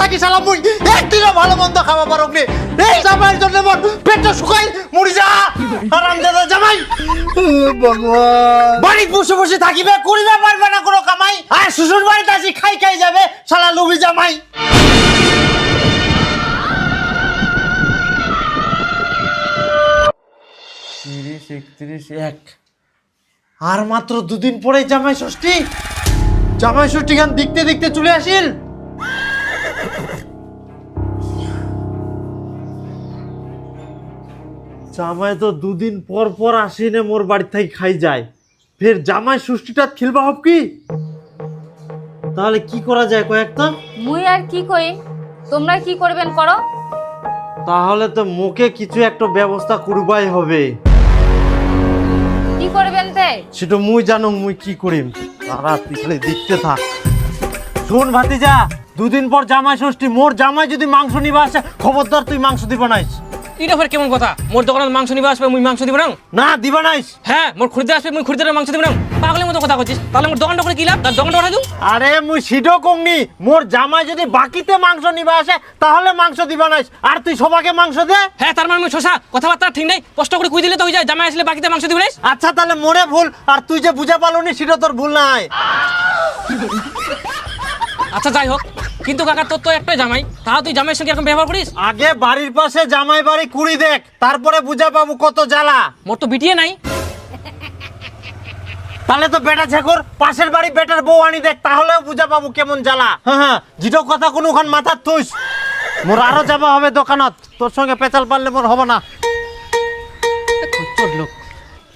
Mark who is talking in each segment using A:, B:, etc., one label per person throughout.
A: থাকি শালা মুই। একদিনও ভালো মন্দ খাওয়া পারো নি। এই জামাইয়ের জন্য মোর পেটটা শুকাই মরি যা। আরাম দাদা জামাই।
B: ভগবান।
A: বাড়ি বসে বসে থাকিবে করিবে পারবে না কোনো কামাই। আর শ্বশুর বাড়িতে আসি খাই খাই যাবে শালা লুবি জামাই। তিরিশ একত্রিশ এক। আর মাত্র দুদিন পরে জামাই ষষ্ঠী। জামাই ষষ্ঠী গান দেখতে দেখতে চলে আসিল। জামাই তো দুদিন পর পর আসিনে মোর বাড়ি থেকে খাই যায়। ফের জামাই ষষ্ঠীটা খেলবা হব কি? তাহলে কি করা যায় কয়েকটা
C: মুই আর কি কই? তোমরা কি করবেন করো।
A: তাহলে তো মুখে কিছু একটা ব্যবস্থা করবাই হবে।
C: কি করবেন তে?
A: সেটা মুই জানো মুই কি করিম। তারা তুই খালি দেখতে থাক। শোন ভাতিজা দুদিন পর জামাই ষষ্ঠী মোর জামাই যদি মাংস নিবা আসে খবরদার তুই মাংস দিবা নাইস।
D: এটা ফের কেমন কথা? মোর দোকানত মাংস নিবা আসবে মুই মাংস দিব না
A: না দিবা নাইস
D: হ্যাঁ মোর খরিদ্দার আসবে মুই খরিদ্দারের মাংস দিব না পাগলের মতো কথা করছিস তাহলে মোর দোকানটা করে কি লাভ? তার দোকানটা উঠাই দিও।
A: আরে মুই সিডো কংনি মোর জামাই যদি বাকিতে মাংস নিবা আসে তাহলে মাংস দিবা নাইস আর তুই সবাকে মাংস দে।
D: হ্যাঁ তার মানে মুই শশা কথাবার্তা ঠিক নেই। কষ্ট করে কুই দিলে তো হয়ে যায়? জামাই আসলে বাকিতে মাংস দিব না
A: আচ্ছা তাহলে মোরে ভুল। আর তুই যে বুঝা পালনি সেটা তোর ভুল নাই
D: আচ্ছা যাই হোক। কিন্তু কাকা তোর তো একটাই জামাই। তাও তুই জামাইয়ের সঙ্গে এরকম ব্যবহার করিস?
A: আগে বাড়ির পাশে জামাই বাড়ি কুড়ি দেখ তারপরে বুঝা পাবো কত জ্বালা।
D: মোর তো বিটিয়ে নাই।
A: তাহলে তো বেটা ঝেকর পাশের বাড়ি বেটার বউ আনি দেখ তাহলেও বুঝা পাবো কেমন জ্বালা। হ্যাঁ হ্যাঁ যেটা কথা কোনোখান মাথার তুইস। মোর আরও যাবা হবে দোকানত। তোর সঙ্গে পেঁচাল পারলে মোর হবে না।
D: লোক।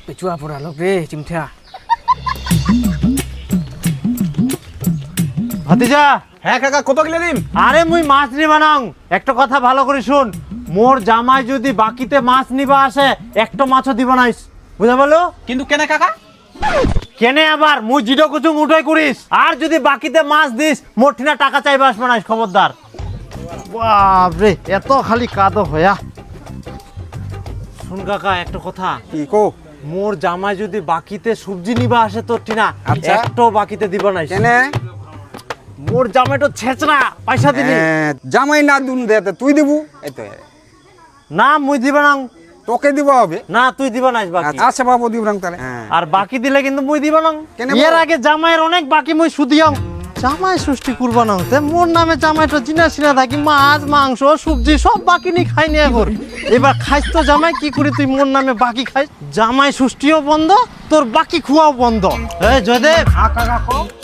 D: পেচুয়া পড়া লোক রে চিমঠা।
A: ভাতিজা।
B: হ্যাঁ কাকা কত কিলো দিন
A: আরে মুই মাছ নিবা নাও। একটা কথা ভালো করে শুন। মোর জামাই যদি বাকিতে মাছ নিবা আসে একটা মাছও দিব নাইস বুঝা বলো
B: কিন্তু কেনে কাকা?
A: কেনে আবার? মুই জিডো কুচুং উঠাই করিস। আর যদি বাকিতে মাছ দিস মোর ঠিনা টাকা চাইবে আসবে না খবরদার। বাপরে এত খালি কাদো হয়া। শুন কাকা একটা কথা।
B: কি কো?
A: মোর জামাই যদি বাকিতে সবজি নিবা আসে তোর ঠিনা
B: আচ্ছা।
A: একটাও বাকিতে দিব নাই
B: কেনে?
A: মোর জামাই তো ছেচরা পয়সা দিলি।
B: হ্যাঁ, জামাই না দুন দেতে তুই দিবু? এই তো
A: না মুই দিব না।
B: তোকে দিব হবে?
A: না তুই দিব নাইস বাকি।
B: আচ্ছা বাবু দিব না তাহলে। হ্যাঁ।
A: আর বাকি দিলে কিন্তু মুই দিব না।
B: কেনে
A: এর আগে জামাইয়ের অনেক বাকি মুই সুদিয়াম। জামাই সৃষ্টি করব না। তে মোর নামে জামাইটা চিনা চিনা থাকি মাছ মাংস সবজি সব বাকি নি খাই নিয়ে কর এবার খাইস তো জামাই কি করি তুই মোর নামে বাকি খাইস? জামাই সৃষ্টিও বন্ধ তোর বাকি খুয়াও বন্ধ। এই জয়দেব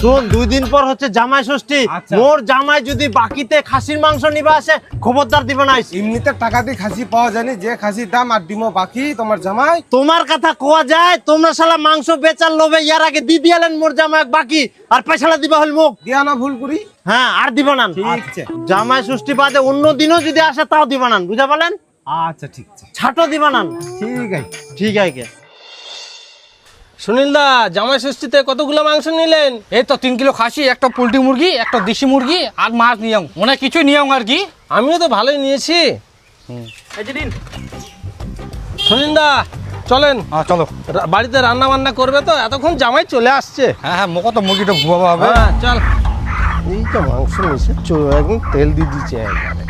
A: শোন দুই দিন পর হচ্ছে জামাই ষষ্ঠী।
B: আচ্ছা।
A: মোর জামাই যদি বাকিতে খাসির মাংস নিবা আসে খবরদার দিব নাইস
E: এমনিতে টাকা দিয়ে খাসি পাওয়া যায়নি যে খাসির দাম আর ডিমও বাকি তোমার জামাই।
A: তোমার কথা কোয়া যায় তোমরা শালা মাংস বেচার লোভে ইয়ার আগে দি দিয়ালেন মোর জামাই বাকি আর পয়সালা দিবা হল মুখ
E: দিয়া না ভুল করি।
A: হ্যাঁ আর দিব না।
E: ঠিক আছে
A: জামাই ষষ্ঠী বাদে অন্য দিনও যদি আসে তাও দিব না বুঝা পালেন
E: আচ্ছা ঠিক আছে।
A: ছাটো দিব না।
E: ঠিক আছে।
A: ঠিক আছে।
F: সুনীল দা জামাই ষষ্ঠীতে কতগুলো মাংস নিলেন?
D: এই তো তিন কিলো খাসি একটা পোলট্রি মুরগি একটা দেশি মুরগি আর মাছ নিয়ে মনে হয় কিছুই নিয়ে আর কি।
F: আমিও তো ভালোই নিয়েছি। সুনীল দা চলেন।
D: হ্যাঁ চলো।
F: বাড়িতে রান্না বান্না করবে তো? এতক্ষণ জামাই চলে আসছে।
D: হ্যাঁ হ্যাঁ মোকে তো মুরগিটা ভুয়াবো হবে।
F: হ্যাঁ চল। এই তো মাংস নিয়েছে। একদম তেল দিয়ে দিচ্ছে একবারে।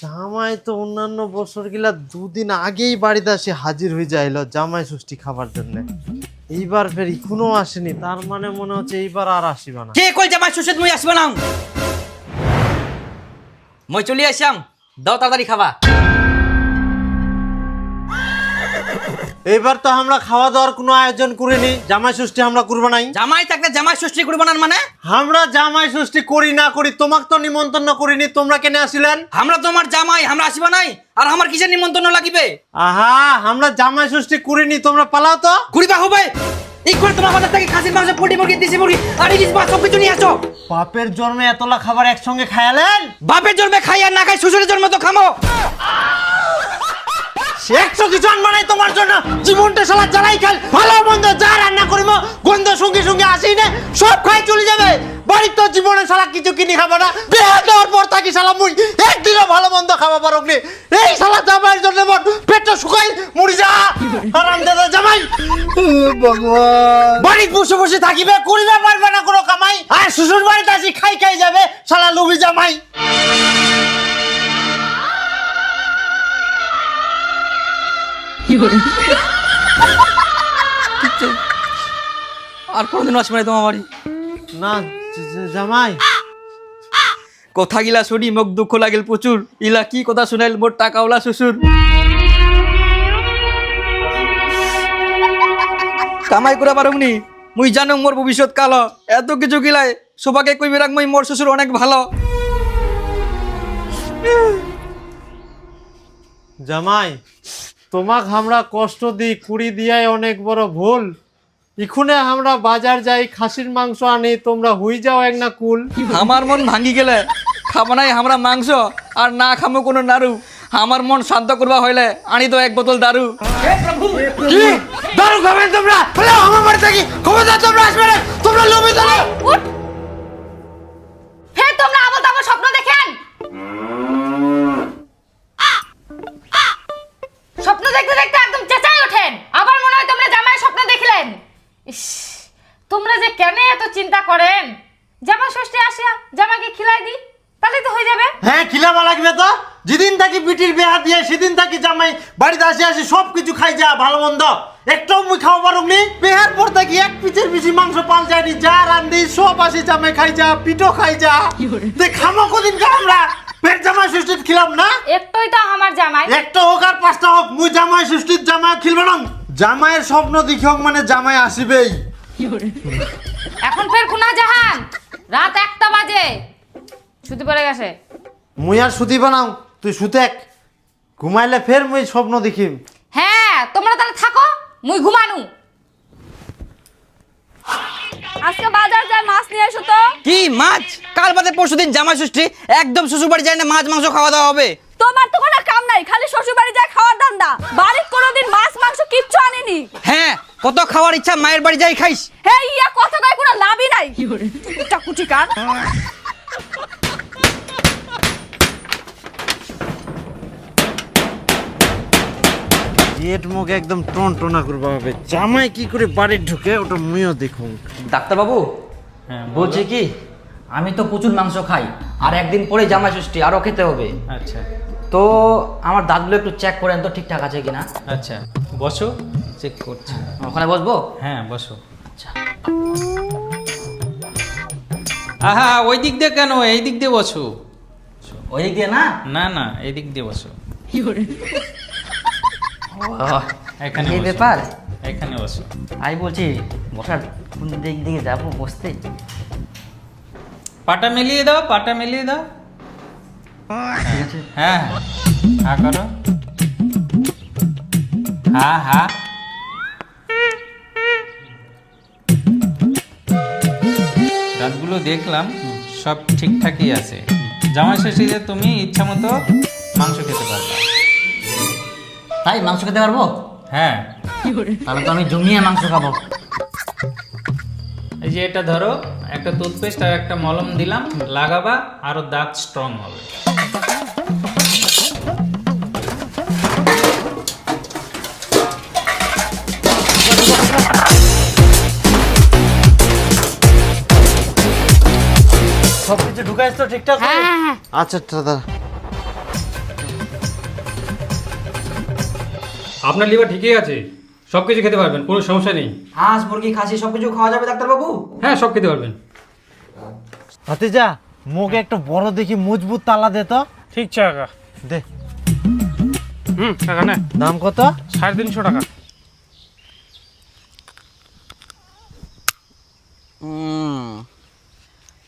A: জামাই তো অন্যান্য বছর গিলা দুদিন আগেই বাড়িতে আসে হাজির হয়ে যাইল জামাই ষষ্ঠী খাবার জন্য। এইবার ফের এখনও আসেনি, তার মানে মনে হচ্ছে এইবার আর আসিবা না।
G: কে কই জামাই শ্বশুর মুই আসবা না মই চলি আসাম দাও তাড়াতাড়ি খাবা।
A: এইবার তো আমরা খাওয়া দাওয়ার কোনো আয়োজন করিনি জামাই ষষ্ঠী আমরা করব নাই।
G: জামাই থাকলে জামাই ষষ্ঠী করব না মানে?
A: আমরা জামাই ষষ্ঠী করি না করি তোমাকে তো নিমন্ত্রণ করিনি তোমরা কেন আসিলেন?
G: আমরা তোমার জামাই আমরা আসিবা নাই? আর আমার কিসের নিমন্ত্রণ লাগিবে?
A: আহা আমরা জামাই ষষ্ঠী করিনি তোমরা পালাও তো।
G: ঘুরিবা হবে? করে তোমার বাজার থেকে খাসির মাংস পোল্ট্রি মুরগি দেশি মুরগি আর ইলিশ মাছ নিয়ে আসো।
A: বাপের জন্মে এতলা খাবার একসঙ্গে খায়ালেন
G: বাপের জন্মে খাই আর না খাই শ্বশুরের জন্মে তো খামো।
A: সে একশো কিছু আনবা নাই তোমার জন্য। জীবনটা সালা জ্বালাই খাল ভালো মন্দ যা রান্না করিব গন্ধ সঙ্গে সঙ্গে আসি না সব খাই চলে যাবে। বাড়ির তো জীবনে শালা কিছু কিনি খাব না। বিয়া দেওয়ার পর থাকি শালা মুই একদিনও ভালো মন্দ খাওয়া পারক নি। এই শালা জামাইয়ের জন্য মোর পেটটা শুকাই মরি যা। আরাম দাদা জামাই। বাড়ি বসে বসে থাকিবে করিবে পারবে না কোনো কামাই। আর শ্বশুর বাড়িতে আসি খাই খাই যাবে শালা লুবি জামাই।
G: আর কোনোদিন আসবে না তোমার বাড়ি।
A: না জামাই।
G: কথা গিলা শুনি মোক দুঃখ লাগিল প্রচুর। ইলা কি কথা শুনাইল মোর টাকাওলা শ্বশুর? কামাই করে পারুমনি মুই জানো মোর ভবিষ্যৎ কাল। এত কিছু গিলাই সবাকে কইবে রাখ মুই মোর শ্বশুর অনেক ভালো।
A: জামাই তোমাক আমরা কষ্ট দিই কুড়ি দিয়াই অনেক বড় ভুল। ইখুনে আমরা বাজার যাই খাসির মাংস আনি তোমরা হুই যাও এক না কুল।
G: আমার মন ভাঙ্গি গেলে খাব নাই আমরা মাংস আর না খামো কোনো নাড়ু। আমার মন শান্ত করবা হইলে আনি তো এক বোতল দারু।
A: কি? দারু খাবেন তোমরা? বলে আমার বাড়ি থাকি ক্ষমতা তোমরা আসবে না? তোমরা লোভে দাঁড়া
C: উঠ! ফের তোমরা আবল তাবল স্বপ্ন দেখেন! স্বপ্ন দেখতে দেখতে একদম চেঁচাই ওঠেন। আবার মনে হয় তোমরা জামাই স্বপ্ন দেখলেন। ইস তোমরা যে কেন এত চিন্তা করেন? জামা ষষ্ঠী আসিয়া জামাকে খিলাই দি তাহলে তো হয়ে যাবে।
A: হ্যাঁ খিলাবা লাগবে তো। যেদিন থাকি বিটির বিয়া দিয়ে সেদিন থাকি জামাই বাড়িতে আসি আসি সব কিছু খাই যা ভালো মন্দ। একটাও মুই খাওয়া পারুক নি। বিহার পর থাকি এক পিচের বেশি মাংস পাল যায়নি। যা রান্ধি সব আসি জামাই খাই যা পিঠো খাই যা। খামো কদিন কা আমরা? পেট জামাই ষষ্ঠীত খিলাম না?
C: একটাই তো আমার জামাই।
A: একটা হোক আর পাঁচটা হোক মুই জামাই জামাই খিলবে না। জামাইয়ের স্বপ্ন দেখি হোক মানে জামাই আসিবেই।
C: এখন ফের কুনা জাহান রাত একটা বাজে। পড়ে গেছে।
A: মুই আর বানাও তুই সুতেক। ঘুমাইলে ফের মুই স্বপ্ন দেখিম।
C: হ্যাঁ তোমরা তাহলে থাকো মুই ঘুমানু।
H: আজকে বাজার যায় মাছ নিয়ে এসো তো।
G: কি মাছ? কাল বাদে পরশুদিন জামা জামাই ষষ্ঠী একদম শ্বশুর বাড়ি যায় না মাছ মাংস খাওয়া দাওয়া হবে।
H: তোমার তো কোনো কাম নাই খালি শ্বশুর বাড়ি যায় খাওয়ার ধান্দা। বাড়ির কোনোদিন মাছ মাংস কিচ্ছু আনিনি।
G: হ্যাঁ কত খাওয়ার ইচ্ছা মায়ের বাড়ি যাই খাইস।
H: হে ইয়া কথা কয় কোনো লাভই নাই। চাকুটি কান।
A: গেট মুখে একদম টন টনা করবা হবে জামাই কি করে বাড়ি ঢুকে ওটা মুইও দেখুন
G: ডাক্তারবাবু? হ্যাঁ বলছি কি আমি তো প্রচুর মাংস খাই আর একদিন পরে জামাই ষষ্ঠী আরও খেতে হবে।
I: আচ্ছা।
G: তো আমার দাঁতগুলো একটু চেক করেন তো ঠিকঠাক আছে কিনা?
I: আচ্ছা বসো। চেক করছি।
G: ওখানে বসবো?
I: হ্যাঁ বসো। আহা ওই দিক দিয়ে কেন? এই দিক দিয়ে বসো।
G: ওই দিক দিয়ে না?
I: না না এই দিক দিয়ে বসো। এখানে
G: এই ব্যাপার?
I: এখানে বসো।
G: আমি বলছি বসার কোন দিক দিকে যাব বসতে?
I: পাটা মিলিয়ে দাও পাটা মিলিয়ে দাও। হ্যাঁ হ্যাঁ। করো। হ্যাঁ হ্যাঁ দাঁতগুলো দেখলাম সব ঠিকঠাকই আছে। জামাই ষষ্ঠীতে তুমি ইচ্ছা মতো মাংস খেতে পারবে।
G: তাই মাংস খেতে পারব?
I: হ্যাঁ।
G: তাহলে তো আমি জমিয়ে মাংস খাব।
I: এই যে এটা ধরো একটা টুথপেস্ট আর একটা মলম দিলাম লাগাবা আরও দাঁত স্ট্রং হবে।
A: সব কিছু ঢুকাইছ তো ঠিকঠাক?
C: হ্যাঁ হ্যাঁ হ্যাঁ।
A: আচ্ছা দাদা
J: আপনার লিভার ঠিকই আছে সব কিছু খেতে পারবেন কোনো সমস্যা নেই।
G: হাঁস মুরগি খাসি সব কিছু খাওয়া যাবে ডাক্তারবাবু?
J: হ্যাঁ সব খেতে পারবেন।
A: ভাতিজা মুখ একটা বড় দেখি মজবুত তালা দে তো।
J: ঠিক আছে কাকা
A: দে।
J: হুম কাকা না।
A: দাম কত?
J: সাড়ে তিনশো টাকা।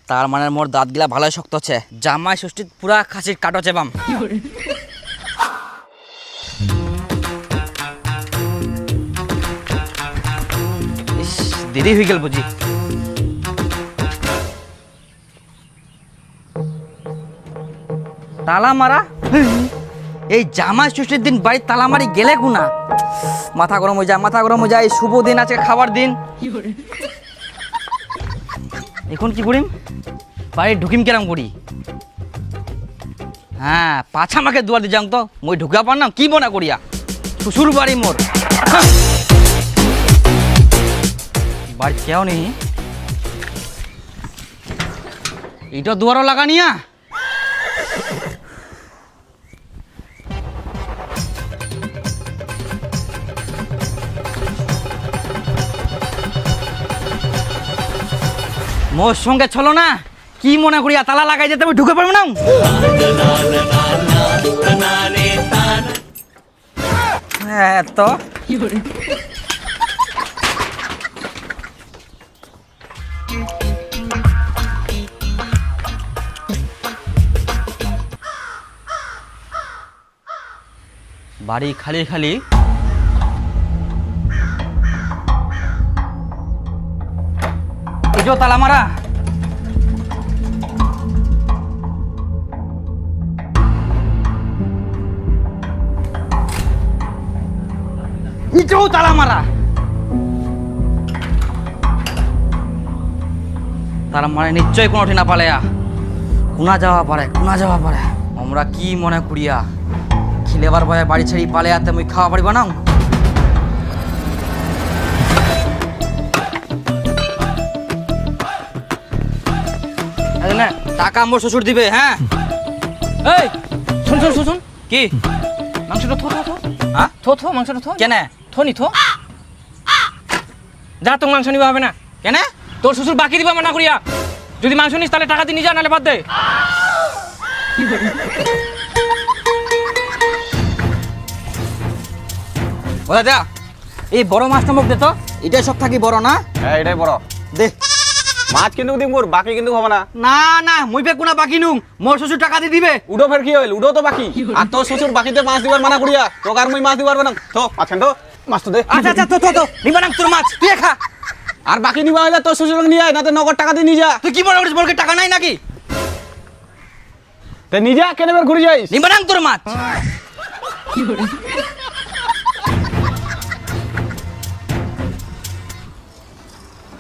G: তার মানে মোর দাঁতগুলা ভালোই শক্ত আছে জামাই ষষ্ঠী পুরা খাসির কাটো চেবাম দেরি হয়ে গেল বুঝি। তালা মারা এই জামা ষষ্ঠীর দিন বাড়ির তালা মারি গেলে গুনা মাথা গরম হয়ে যায়, মাথা গরম হয়ে যায় শুভ দিন আছে খাবার দিন। এখন কি করিম? বাড়ি ঢুকিম কেরাম করি? হ্যাঁ পাছা আমাকে দুয়ার দিয়ে যাং তো, মই ঢুকা পার না, কি মনে করিয়া? শ্বশুর বাড়ি মোর। বাড়ি কেউ নেই। এইটা দুয়ারও লাগানিয়া মোর সঙ্গে চলো না। কি মনে করিয়া তালা লাগাই যেতে আমি ঢুকে পারব না? হ্যাঁ তো। বাড়ি খালি খালি। তালা মারা। ইটাও তালা মারা। তার মানে নিশ্চয়ই কোনো ঠিনা পালেয়া কোনা যাওয়া পারে কোনা যাওয়া পারে। আমরা কি মনে করিয়া খিলেবার ভয়ে বাড়ি ছেড়ে পালে আতে মুই খাওয়া পারিব না টাকা মোর শ্বশুর দিবে হ্যাঁ?
D: এই শোন শোন শোন শোন।
G: কি?
D: মাংসটা থো থো থো।
G: হ্যাঁ?
D: থো থো মাংসটা থো।
G: কেনে?
D: থো নি থো। যা তোর মাংস নিবা হবে না।
G: কেনে?
D: তোর শ্বশুর বাকি দিবা মানা করিয়া যদি মাংস নিস তাহলে টাকা দিয়ে নিয়ে যা নাহলে বাদ দে।
G: ওরা যা। এই বড় মাছটা মুখ দে তো। এটাই সব থাকি বড় না?
B: হ্যাঁ এটাই বড়।
G: দে।
B: মাছ কিন্তু দিম মোর বাকি কিন্তু হবে না।
G: না না মুই বে কোনা বাকি নুম মোর শ্বশুর টাকা দিয়ে দিবে।
B: উডো ফের কি হইল? উডো তো বাকি। আর তোর শ্বশুর বাকিতে মাছ দিবার মানা করিয়া তোকে আর মুই মাছ দিবার না। তো মাছেন তো? মাছ তো দে।
G: আচ্ছা আচ্ছা তো তো তো নিবা না তোর মাছ। তুই খা।
B: আর বাকি নিবা হইলে তোর শ্বশুর নিয়ে আয় না তো নগদ টাকা দিয়ে নিয়ে যা।
G: তুই কি মনে করিস মোর কি টাকা নাই নাকি?
B: তে নিয়ে যা কেন এবার ঘুরে যাইস।
G: নিবা না তোর মাছ।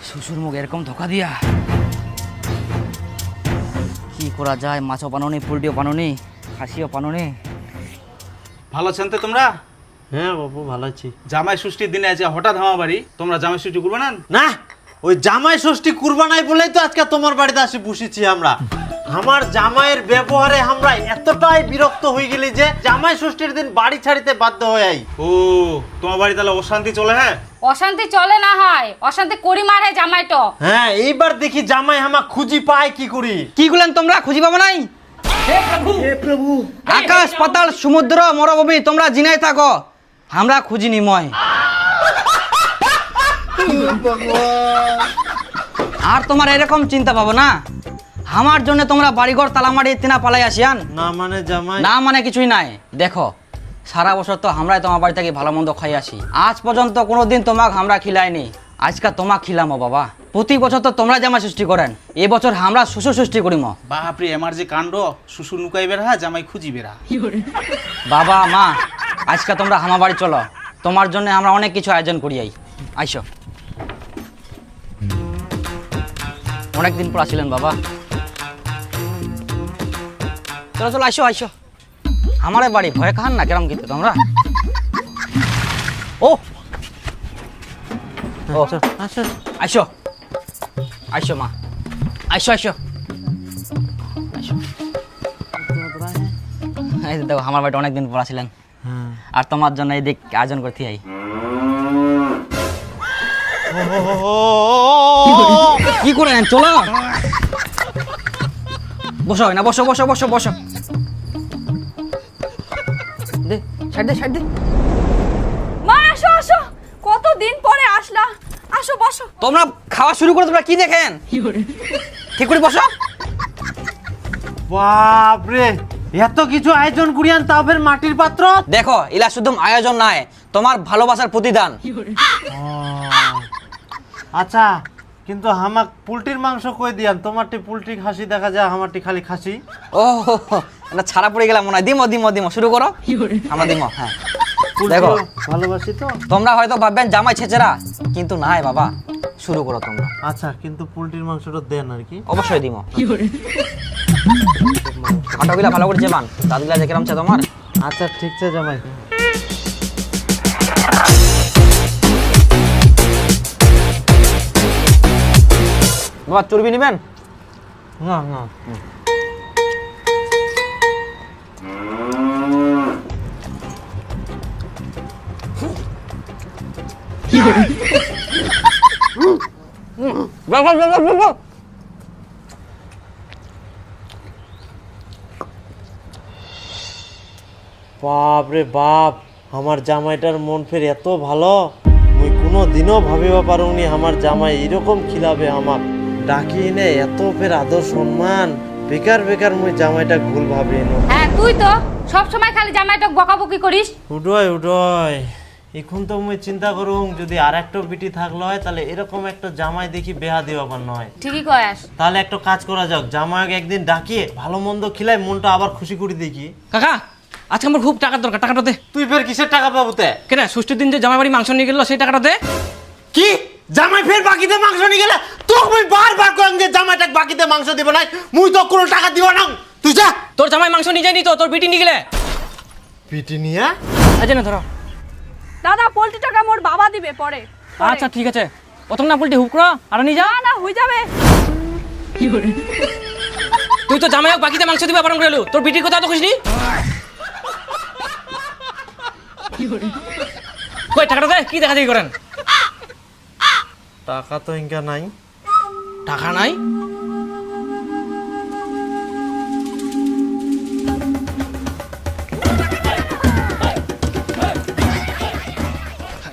G: শ্বশুর মুখ এরকম ধোকা দিয়া। কি করা যায় মাছও পানো বানানি পোলট্রিও বানানি খাসিও বানানি
K: ভালো আছেন তো তোমরা?
A: হ্যাঁ বাবু ভালো আছি।
K: জামাই ষষ্ঠীর দিনে আছে হঠাৎ আমার বাড়ি তোমরা জামাই ষষ্ঠী করবে না?
A: না ওই জামাই ষষ্ঠী কুরবানাই বলেই তো আজকে তোমার বাড়িতে আসি বসেছি আমরা। আমার জামাইয়ের ব্যবহারে আমরা এতটাই বিরক্ত হয়ে গেলি যে জামাই ষষ্ঠীর দিন বাড়ি ছাড়িতে বাধ্য হয়ে আই।
K: ও তোমার বাড়ি তাহলে অশান্তি চলে হ্যাঁ?
C: অশান্তি চলে না হয় অশান্তি করি মারে জামাইটো
A: হ্যাঁ এইবার দেখি জামাই হামা খুঁজি পায় কি করি।
G: কি করলেন তোমরা খুঁজি পাবো নাই? আকাশ পাতাল সমুদ্র মরভূমি তোমরা জিনাই থাকো। আমরা খুঁজি নিময় আর তোমার এরকম চিন্তা পাবো না আমার জন্য তোমরা বাড়িঘর তালামারি তিনা পালাই আসিয়ান।
A: না মানে জামাই।
G: না মানে কিছুই নাই। দেখো সারা বছর তো আমরাই তোমার বাড়ি থেকে ভালো মন্দ খাই আসি। আজ পর্যন্ত কোনোদিন তোমাকে আমরা খিলাইনি। আজকে তোমাক খিলামো বাবা। প্রতি বছর তো তোমরা জামা সৃষ্টি করেন। এবছর আমরা শ্বশুর সৃষ্টি করিম।
K: বাপরে আমার যে কাণ্ড শ্বশুর নুকাই বেড়া জামাই খুঁজি বেড়া
G: বাবা মা আজকে তোমরা আমার বাড়ি চলো। তোমার জন্য আমরা অনেক কিছু আয়োজন করি আই। আইসো। অনেকদিন পর আসিলেন বাবা। চলো চলো, আইসো আইসো। আমারে বাড়ি, ভয় খান না, কেরম কিন্তু তোমরা। ও! আইসো। আইসো, মা। আইসো আইসো। আইসো। দেখো আমার বাড়িতে অনেকদিন পর আসিলেন। আর তোমার জন্য এই দিক আয়োজন করতে আই। কি করে চলো। বসো না বসো বসো বসো বসো। দে সাইড দে সাইড দে।
H: মা আসো আসো। কতদিন পরে আসলা? আসো বসো।
G: তোমরা খাওয়া শুরু করে তোমরা কি দেখেন? ঠিক করে বসো।
A: বাপরে এত কিছু আয়োজন করিয়ান তাও ফের মাটির পাত্র?
G: দেখো ইলা শুধু আয়োজন নাই তোমার ভালোবাসার প্রতিদান।
A: আচ্ছা কিন্তু হামাক পুলটির মাংস কই দিয়ান? তোমারটি পুলটি খাসি দেখা যায় আমারটি খালি খাসি।
G: ও এটা ছাড়া পড়ে গেলাম মনে হয়। দিমো দিমো দিমো শুরু করো। আমরা দিমো হ্যাঁ। দেখো।
A: ভালোবাসি তো?
G: তোমরা হয়তো ভাববেন জামাই ছেচেরা কিন্তু নাই বাবা। শুরু করো তোমরা।
A: আচ্ছা কিন্তু পোলট্রির মাংসটা দেন আর কি।
G: অবশ্যই দিমো। কাটাগুলা ভালো করে চেবান দাদুগুলা কিরম চা তোমার?
A: আচ্ছা ঠিক আছে জামাই।
G: বাবা চর্বি নিবেন?
A: না না। বাপ রে বাপ আমার জামাইটার মন ফের এত ভালো মুই কোনো দিনও ভাবিবা পারুনি আমার জামাই এরকম খিলাবে আমাক। ডাকি নে এত ফের আদর সম্মান বেকার বেকার মুই জামাইটা ভুল ভাবি নো
C: হ্যাঁ তুই তো সব সময় খালি জামাইটা বকাবকি করিস।
A: উডয় উডয় এখন তো মুই চিন্তা করুম যদি আর একটা বিটি থাকল হয় তাহলে এরকম একটা জামাই দেখি বেহা দিবা পার নয়।
C: ঠিকই কয়াস।
A: তাহলে একটা কাজ করা যাক জামাইকে একদিন ডাকিয়ে ভালো মন্দ খিলাই মনটা আবার খুশি করে দেখি।
D: কাকা আজকে আমার খুব টাকার দরকার টাকাটা দে।
A: তুই ফের কিসের টাকা পাবো তে?
D: কেন ষষ্ঠীর দিন যে জামাই বাড়ি মাংস নিয়ে গেল সেই টাকাটা দে।
A: কি? জামাই ফের বাকিতে মাংস নিয়ে গেলে? তোকে মুই বারবার কইম যে জামাইটা বাকিতে মাংস দিব না মুই তো কোনো টাকা দিব না। তুই যা।
D: তোর জামাই মাংস নিয়ে যায়নি তো তোর বিটি নিয়ে গেলে।
A: পিটি নিয়ে?
D: আচ্ছা না ধরো।
H: দাদা পোল্ট্রি টাকা মোর বাবা দিবে পরে।
D: আচ্ছা ঠিক আছে। প্রথম না বলটি হুক করো আর নিয়ে যা।
H: না না হয়ে যাবে।
D: তুই তো জামাই বাকিতে মাংস দিবে পালন করে। তোর বিটির কথা তো খুশনি কই টাকাটা দে কি দেখা দেখি করেন?
A: টাকা তো ইনকা নাই।
D: টাকা নাই?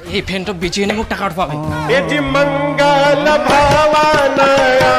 D: এই ফ্যানটা বেঁচে এনে মোক টাকা পাবে
F: এটি মঙ্গল ভাবানয়া